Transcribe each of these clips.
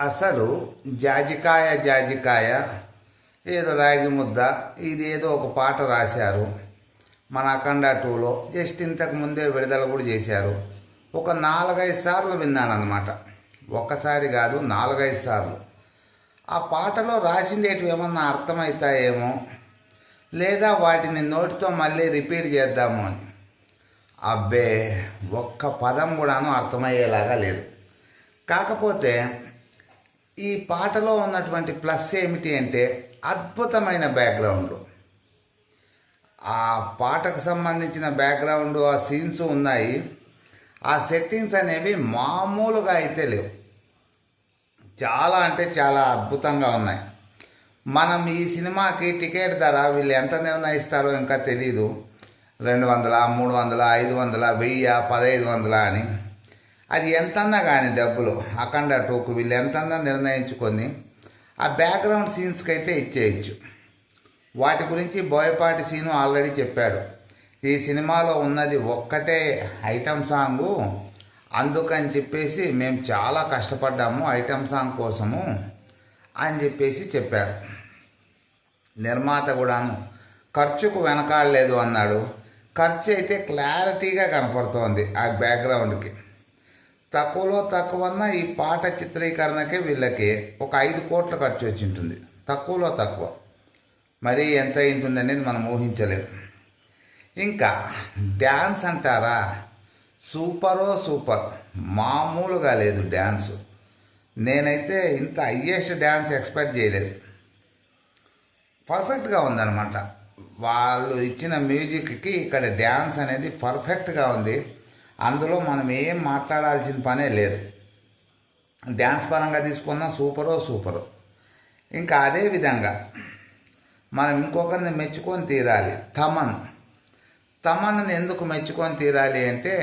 అసలు జాజికాయ జాజికాయ ఏదో రాగి ముద్ద ఇదేదో ఒక పాట రాశారు. మన అఖండ టూలో జస్ట్ ఇంతకు ముందే విడుదల కూడా చేశారు. ఒక నాలుగైదు సార్లు విన్నానన్నమాట. ఒక్కసారి కాదు నాలుగైదు సార్లు. ఆ పాటలో రాసిండేటివి ఏమన్నా అర్థమవుతాయేమో లేదా వాటిని నోటితో మళ్ళీ రిపీట్ చేద్దాము అని. అబ్బే ఒక్క పదం కూడాను అర్థమయ్యేలాగా లేదు. కాకపోతే ఈ పాటలో ఉన్నటువంటి ప్లస్ ఏమిటి అంటే అద్భుతమైన బ్యాక్గ్రౌండ్ ఆ పాటకు సంబంధించిన బ్యాక్గ్రౌండ్ ఆ సీన్స్ ఉన్నాయి. ఆ సెట్టింగ్స్ అనేవి మామూలుగా అయితే లేవు. చాలా అంటే చాలా అద్భుతంగా ఉన్నాయి. మనం ఈ సినిమాకి టికెట్ ధర వీళ్ళు ఎంత నిర్ణయిస్తారో ఇంకా తెలీదు. రెండు వందల మూడు వందల ఐదు వందల వెయ్యి పదహైదు వందల అని. అది ఎంతన్నా కానీ డబ్బులు అఖండ టూకు వీళ్ళు ఎంతన్నా నిర్ణయించుకొని ఆ బ్యాక్గ్రౌండ్ సీన్స్కి అయితే ఇచ్చేయచ్చు. వాటి గురించి బోయపాటి సీను ఆల్రెడీ చెప్పాడు. ఈ సినిమాలో ఉన్నది ఒక్కటే ఐటమ్ సాంగు. అందుకని చెప్పేసి మేము చాలా కష్టపడ్డాము ఐటమ్ సాంగ్ కోసము అని చెప్పేసి చెప్పారు. నిర్మాత కూడాను ఖర్చుకు వెనకాడలేదు అన్నాడు. ఖర్చు అయితే క్లారిటీగా కనపడుతోంది ఆ బ్యాక్గ్రౌండ్కి తక్కువలో తక్కువన్న ఈ పాట చిత్రీకరణకే వీళ్ళకి ఒక ఐదు కోట్ల ఖర్చు వచ్చి ఉంటుంది. తక్కువలో తక్కువ. మరీ ఎంత ఉంటుంది అనేది మనం ఊహించలేము. ఇంకా డ్యాన్స్ అంటారా? సూపరో సూపర్. మామూలుగా లేదు డ్యాన్సు. నేనైతే ఇంత హయ్యెస్ట్ డ్యాన్స్ ఎక్స్పెక్ట్ చేయలేదు. పర్ఫెక్ట్గా ఉందన్నమాట. వాళ్ళు ఇచ్చిన మ్యూజిక్కి ఇక్కడ డ్యాన్స్ అనేది పర్ఫెక్ట్గా ఉంది. అందులో మనం ఏం మాట్లాడాల్సిన పనే లేదు. డ్యాన్స్ పరంగా తీసుకున్న సూపరో సూపరు. ఇంకా అదే విధంగా మనం ఇంకొకరిని మెచ్చుకొని తీరాలి. తమన్. తమన్ను ఎందుకు మెచ్చుకొని తీరాలి అంటే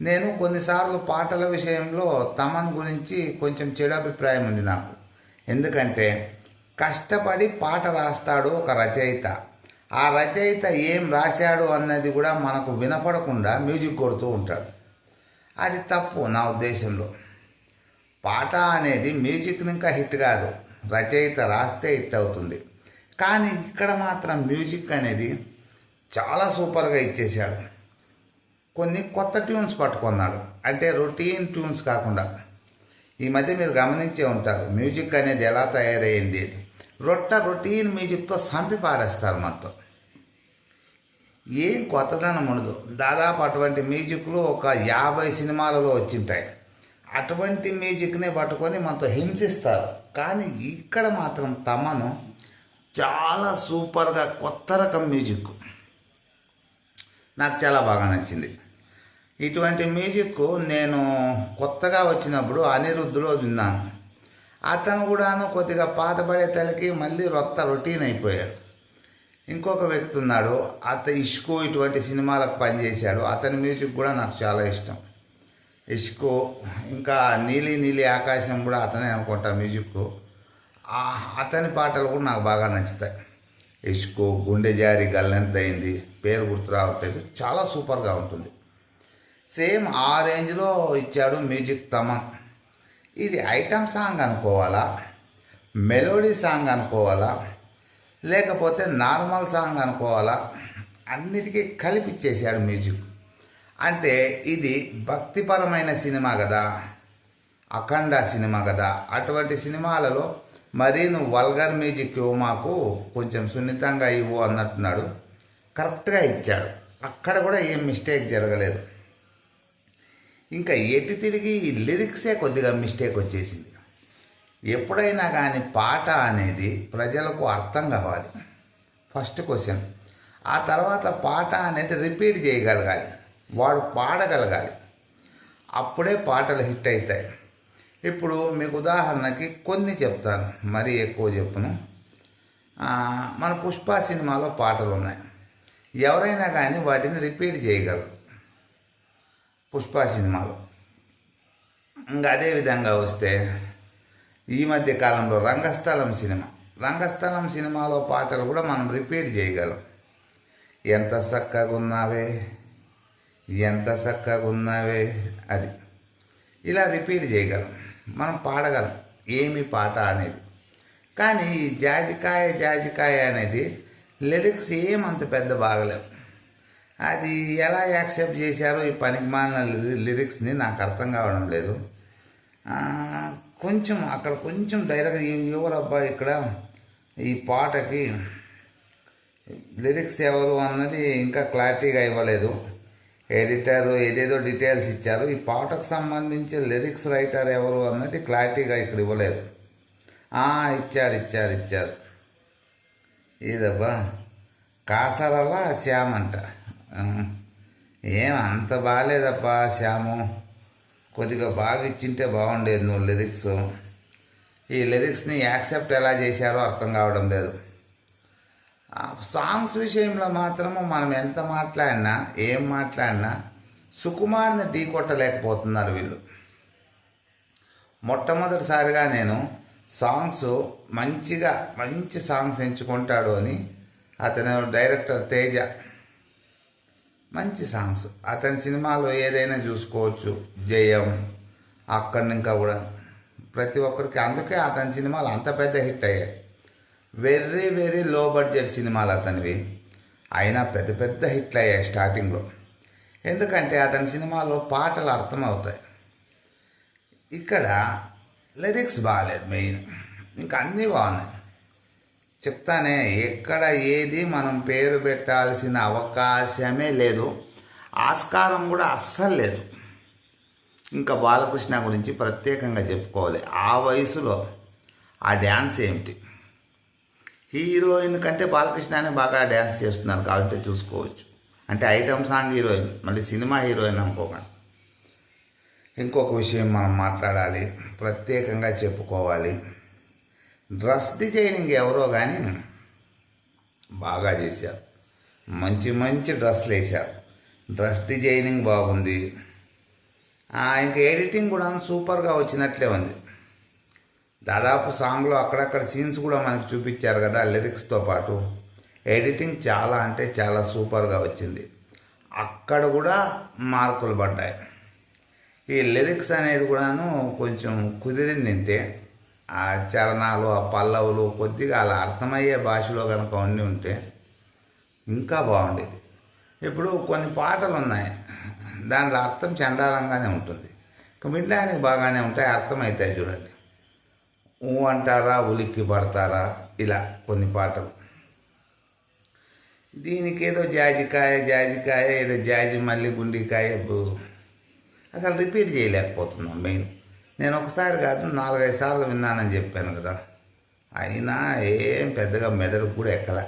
నేను కొన్నిసార్లు పాటల విషయంలో తమన్ గురించి కొంచెం చెడు అభిప్రాయం ఉంది నాకు. ఎందుకంటే కష్టపడి పాట రాస్తాడు ఒక రచయిత. ఆ రచయిత ఏం రాశాడు అన్నది కూడా మనకు వినపడకుండా మ్యూజిక్ కొడుతూ ఉంటాడు. అది తప్పు నా ఉద్దేశంలో. పాట అనేది మ్యూజిక్ ఇంకా హిట్ కాదు. రచయిత రాస్తే హిట్ అవుతుంది. కానీ ఇక్కడ మాత్రం మ్యూజిక్ అనేది చాలా సూపర్గా ఇచ్చేశాడు. కొన్ని కొత్త ట్యూన్స్ పట్టుకున్నాడు. అంటే రొటీన్ ట్యూన్స్ కాకుండా. ఈ మధ్య మీరు గమనించే ఉంటారు మ్యూజిక్ అనేది ఎలా తయారైంది అది రొట్ట రొటీన్ మ్యూజిక్తో సంపి పారేస్తారు మొత్తం ఏం కొత్తదనం ఉండదు. దాదాపు అటువంటి మ్యూజిక్లు ఒక యాభై సినిమాలలో వచ్చింటాయి. అటువంటి మ్యూజిక్నే పట్టుకొని మనతో హింసిస్తారు. కానీ ఇక్కడ మాత్రం తమను చాలా సూపర్గా కొత్త రకం మ్యూజిక్. నాకు చాలా బాగా నచ్చింది. ఇటువంటి మ్యూజిక్ నేను కొత్తగా వచ్చినప్పుడు అనిరుద్ధులో విన్నాను. అతను కూడాను కొద్దిగా పాతబడే తలకి మళ్ళీ రొత్త రొటీన్ అయిపోయాడు. ఇంకొక వ్యక్తి ఉన్నాడు అత ఇష్కో ఇటువంటి సినిమాలకు పనిచేశాడు. అతని మ్యూజిక్ కూడా నాకు చాలా ఇష్టం. ఇష్కో ఇంకా నీలి నీలి ఆకాశం కూడా అతనే అనుకుంటా మ్యూజిక్. అతని పాటలు కూడా నాకు బాగా నచ్చుతాయి. ఇష్కో గుండె జారి గల్లెంత అయింది పేరు గుర్తు రావట్లేదు. చాలా సూపర్గా ఉంటుంది. సేమ్ ఆ రేంజ్లో ఇచ్చాడు మ్యూజిక్ తమన్. ఇది ఐటమ్ సాంగ్ అనుకోవాలా? మెలోడీ సాంగ్ అనుకోవాలా? లేకపోతే నార్మల్ సాంగ్ అనుకోవాలా? అన్నిటికీ కలిపిచ్చేసాడు మ్యూజిక్. అంటే ఇది భక్తిపరమైన సినిమా కదా? అఖండ సినిమా కదా? అటువంటి సినిమాలలో మరీ నువ్వు వల్గర్ మ్యూజిక్ ఇవ్వు మాకు కొంచెం సున్నితంగా ఇవ్వు అన్నట్టున్నాడు. కరెక్ట్గా ఇచ్చాడు. అక్కడ కూడా ఏం మిస్టేక్ జరగలేదు. ఇంకా ఎటు తిరిగి ఈ లిరిక్సే కొద్దిగా మిస్టేక్ వచ్చేసింది. ఎప్పుడైనా కానీ పాట అనేది ప్రజలకు అర్థం కావాలి. First question. ఆ తర్వాత పాట అనేది రిపీట్ చేయగలగాలి. వాడు పాడగలగాలి. అప్పుడే పాటలు హిట్ అవుతాయి. ఇప్పుడు మీకు ఉదాహరణకి కొన్ని చెప్తాను. మరీ ఎక్కువ చెప్పును. మన పుష్ప సినిమాలో పాటలు ఉన్నాయి. ఎవరైనా కానీ వాటిని రిపీట్ చేయగలరు. పుష్ప సినిమాలో ఇంకా అదే విధంగా వస్తే ఈ మధ్య కాలంలో రంగస్థలం సినిమా. రంగస్థలం సినిమాలో పాటలు కూడా మనం రిపీట్ చేయగలం. ఎంత చక్కగా ఉన్నావే ఎంత చక్కగా ఉన్నావే అది. ఇలా రిపీట్ చేయగలం. మనం పాడగలం ఏమి పాట అనేది. కానీ ఈ జాజికాయ జాజికాయ అనేది లిరిక్స్ ఏమంత పెద్ద బాగలేవు. అది ఎలా యాక్సెప్ట్ చేశారో ఈ పనికిమాలిన లి- లిరిక్స్ని నాకు అర్థం కావడం లేదు. కొంచెం అక్కడ కొంచెం డైరెక్ట్ ఎవరబ్బా ఇక్కడ ఈ పాటకి లిరిక్స్ ఎవరు అన్నది ఇంకా క్లారిటీగా ఇవ్వలేదు. ఎడిటర్ ఏదేదో డీటెయిల్స్ ఇచ్చారు. ఈ పాటకు సంబంధించి లిరిక్స్ రైటర్ ఎవరు అన్నది క్లారిటీగా ఇక్కడ ఇవ్వలేదు. ఇచ్చారు ఇచ్చారు ఇచ్చారు. ఏదబ్బా? కాసరల శ్యామంట. అంట ఏం అంత బాగాలేదప్పా శ్యాము. కొద్దిగా బాగా ఇచ్చింటే బాగుండేది నువ్వు లిరిక్స్. ఈ లిరిక్స్ని యాక్సెప్ట్ ఎలా చేశారో అర్థం కావడం లేదు. ఆ సాంగ్స్ విషయంలో మాత్రము మనం ఎంత మాట్లాడినా ఏం మాట్లాడినా సుకుమార్ని ఢీ కొట్టలేకపోతున్నారు వీళ్ళు. మొట్టమొదటిసారిగా నేను సాంగ్స్ మంచిగా మంచి సాంగ్స్ ఎంచుకుంటాడు అని అతను డైరెక్టర్ తేజ మంచి సాంగ్స్. అతని సినిమాలో ఏదైనా చూసుకోవచ్చు. జయం అక్కడి ఇంకా కూడా. ప్రతి ఒక్కరికి అందుకే అతని సినిమాలు అంత పెద్ద హిట్ అయ్యాయి. వెరీ వెరీ లో బడ్జెట్ సినిమాలు అతనివి. అయినా పెద్ద పెద్ద హిట్లు అయ్యాయి స్టార్టింగ్లో. ఎందుకంటే అతని సినిమాలో పాటలు అర్థమవుతాయి. ఇక్కడ లిరిక్స్ బాగాలేదు మెయిన్. ఇంకా అన్నీ బాగున్నాయి. చెప్తానే ఎక్కడ ఏది మనం పేరు పెట్టాల్సిన అవకాశమే లేదు. ఆస్కారం కూడా అస్సలు లేదు. ఇంకా బాలకృష్ణ గురించి ప్రత్యేకంగా చెప్పుకోవాలి. ఆ వయసులో ఆ డ్యాన్స్ ఏమిటి? హీరోయిన్ కంటే బాలకృష్ణనే బాగా డ్యాన్స్ చేస్తున్నారు కాబట్టి చూసుకోవచ్చు. అంటే ఐటమ్ సాంగ్ హీరోయిన్ మళ్ళీ సినిమా హీరోయిన్ అనుకోకండి. ఇంకొక విషయం మనం మాట్లాడాలి. ప్రత్యేకంగా చెప్పుకోవాలి. డ్రెస్ డిజైనింగ్ ఎవరో కానీ బాగా చేశారు. మంచి మంచి డ్రెస్సులు వేశారు. డ్రెస్ డిజైనింగ్ బాగుంది. ఇంకా ఎడిటింగ్ కూడా సూపర్గా వచ్చినట్లే ఉంది. దాదాపు సాంగ్లో అక్కడక్కడ సీన్స్ కూడా మనకు చూపించారు కదా లిరిక్స్తో పాటు. ఎడిటింగ్ చాలా అంటే చాలా సూపర్గా వచ్చింది. అక్కడ కూడా మార్కులు పడ్డాయి. ఈ లిరిక్స్ అనేది కూడాను కొంచెం కుదిరింది అంటే ఆ చరణాలు ఆ పల్లవులు కొద్దిగా అలా అర్థమయ్యే భాషలో కనుక ఉండి ఉంటే ఇంకా బాగుండేది. ఇప్పుడు కొన్ని పాటలు ఉన్నాయి దాంట్లో అర్థం చండాలంగానే ఉంటుంది. వినడానికి బాగానే ఉంటాయి అర్థమవుతాయి చూడండి. ఊ అంటారా ఉలిక్కి పడతారా ఇలా కొన్ని పాటలు. దీనికి ఏదో జాజికాయ జాజికాయ ఏదో జాజి మళ్ళీ గుండికాయ అసలు రిపీట్ చేయలేకపోతున్నాం మెయిన్. నేను ఒకసారి కాదు నాలుగైదు సార్లు విన్నానని చెప్పాను కదా. అయినా ఏం పెద్దగా మెదడు కూడా ఎక్కల.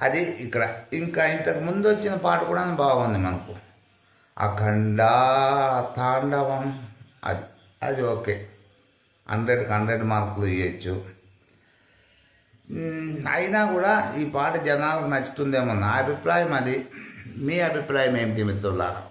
అది ఇక్కడ. ఇంకా ఇంతకు ముందు వచ్చిన పాట కూడా బాగుంది మనకు. అఖండ తాండవం. అది అది ఓకే. హండ్రెడ్కి హండ్రెడ్ మార్కులు ఇవ్వచ్చు అయినా కూడా ఈ పాట జనాలకు నచ్చుతుందేమో నా అభిప్రాయం అది. మీ అభిప్రాయం ఏమిటి మిత్రులారా?